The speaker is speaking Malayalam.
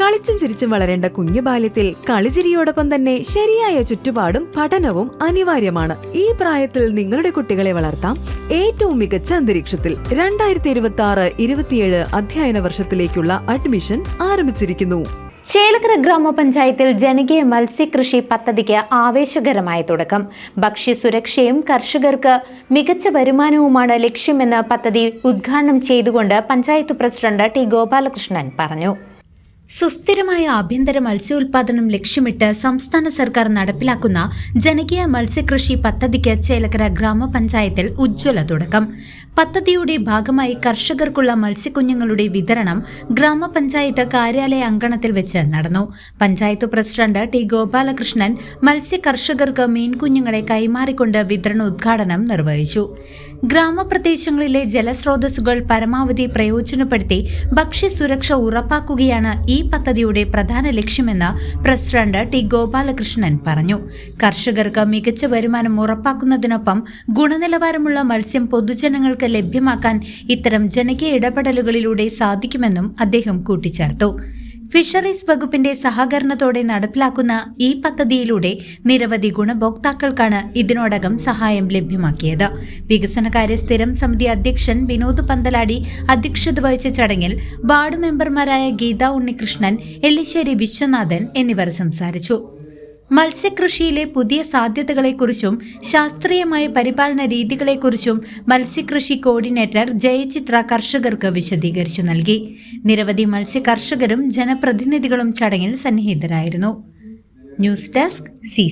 കളിച്ചും ചിരിച്ചും വളരേണ്ട കുഞ്ഞു ബാല്യത്തിൽ കളിചിരിയോടൊപ്പം തന്നെ ശരിയായ ചുറ്റുപാടും പഠനവും അനിവാര്യമാണ്. ഈ പ്രായത്തിൽ നിങ്ങളുടെ കുട്ടികളെ വളർത്താം. ഏറ്റവും മികച്ച അന്തരീക്ഷത്തിൽ രണ്ടായിരത്തി ഇരുപത്തി ആറ് ഇരുപത്തിയേഴ് അധ്യയന വർഷത്തിലേക്കുള്ള അഡ്മിഷൻ ആരംഭിച്ചിരിക്കുന്നു. ചേലക്കര ഗ്രാമപഞ്ചായത്തിൽ ജനകീയ മത്സ്യകൃഷി പദ്ധതിക്ക് ആവേശകരമായ തുടക്കം. ഭക്ഷ്യസുരക്ഷയും കർഷകർക്ക് മികച്ച വരുമാനവുമാണ് ലക്ഷ്യമെന്ന് പദ്ധതി ഉദ്ഘാടനം ചെയ്തുകൊണ്ട് പഞ്ചായത്ത് പ്രസിഡന്റ് ടി ഗോപാലകൃഷ്ണൻ പറഞ്ഞു. സുസ്ഥിരമായ ആഭ്യന്തര മത്സ്യോൽപാദനം ലക്ഷ്യമിട്ട് സംസ്ഥാന സർക്കാർ നടപ്പിലാക്കുന്ന ജനകീയ മത്സ്യകൃഷി പദ്ധതിക്ക് ചേലക്കര ഗ്രാമപഞ്ചായത്തിൽ ഉജ്ജ്വല തുടക്കം. പദ്ധതിയുടെ ഭാഗമായി കർഷകർക്കുള്ള മത്സ്യക്കുഞ്ഞുങ്ങളുടെ വിതരണം ഗ്രാമപഞ്ചായത്ത് കാര്യാലയ അങ്കണത്തിൽ വെച്ച് നടന്നു. പഞ്ചായത്ത് പ്രസിഡന്റ് ടി ഗോപാലകൃഷ്ണൻ മത്സ്യ കർഷകർക്ക് മീൻകുഞ്ഞുങ്ങളെ കൈമാറിക്കൊണ്ട് വിതരണ ഉദ്ഘാടനം നിർവഹിച്ചു. ഗ്രാമപ്രദേശങ്ങളിലെ ജലസ്രോതസ്സുകൾ പരമാവധി പ്രയോജനപ്പെടുത്തി ഭക്ഷ്യസുരക്ഷ ഉറപ്പാക്കുകയാണ് ഈ പദ്ധതിയുടെ പ്രധാന ലക്ഷ്യമെന്ന് പ്രസിഡന്റ് ടി ഗോപാലകൃഷ്ണൻ പറഞ്ഞു. കർഷകർക്ക് മികച്ച വരുമാനം ഉറപ്പാക്കുന്നതിനൊപ്പം ഗുണനിലവാരമുള്ള മത്സ്യം പൊതുജനങ്ങൾക്ക് ലഭ്യമാക്കാൻ ഇത്തരം ജനകീയ ഇടപെടലുകളിലൂടെ സാധിക്കുമെന്നും അദ്ദേഹം കൂട്ടിച്ചേർത്തു. ഫിഷറീസ് വകുപ്പിന്റെ സഹകരണത്തോടെ നടപ്പിലാക്കുന്ന ഈ പദ്ധതിയിലൂടെ നിരവധി ഗുണഭോക്താക്കൾക്കാണ് ഇതിനോടകം സഹായം ലഭ്യമാക്കിയത്. വികസനകാര്യ സ്ഥിരം സമിതി അധ്യക്ഷൻ വിനോദ് പന്തലാടി അധ്യക്ഷത വഹിച്ച ചടങ്ങിൽ വാർഡ് മെമ്പർമാരായ ഗീത ഉണ്ണികൃഷ്ണൻ എല്ലിശ്ശേരി വിശ്വനാഥൻ എന്നിവർ സംസാരിച്ചു. മത്സ്യകൃഷിയിലെ പുതിയ സാധ്യതകളെക്കുറിച്ചും ശാസ്ത്രീയമായ പരിപാലന രീതികളെക്കുറിച്ചും മത്സ്യകൃഷി കോർഡിനേറ്റർ ജയചിത്ര കർഷകർക്ക് വിശദീകരിച്ചു നൽകി. നിരവധി മത്സ്യ കർഷകരും ജനപ്രതിനിധികളും ചടങ്ങിൽ സന്നിഹിതരായിരുന്നു. News desk C